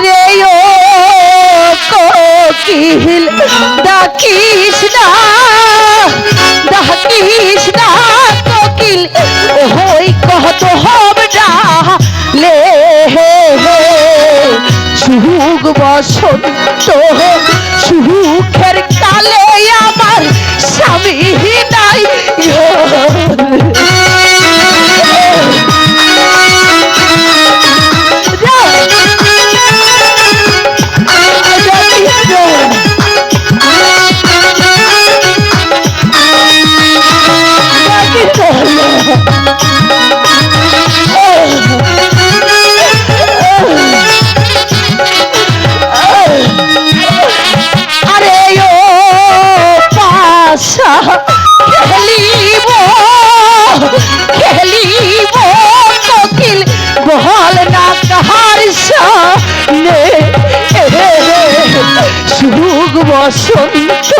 ও কোকিল, ডাকিস না ডাকিস না কোকিল। হই কত হব না লে হে সুখ বসন্ত সুখের কালে খেলিব খেলিব কোকিল বহল না কাহার সামনে বসন্ত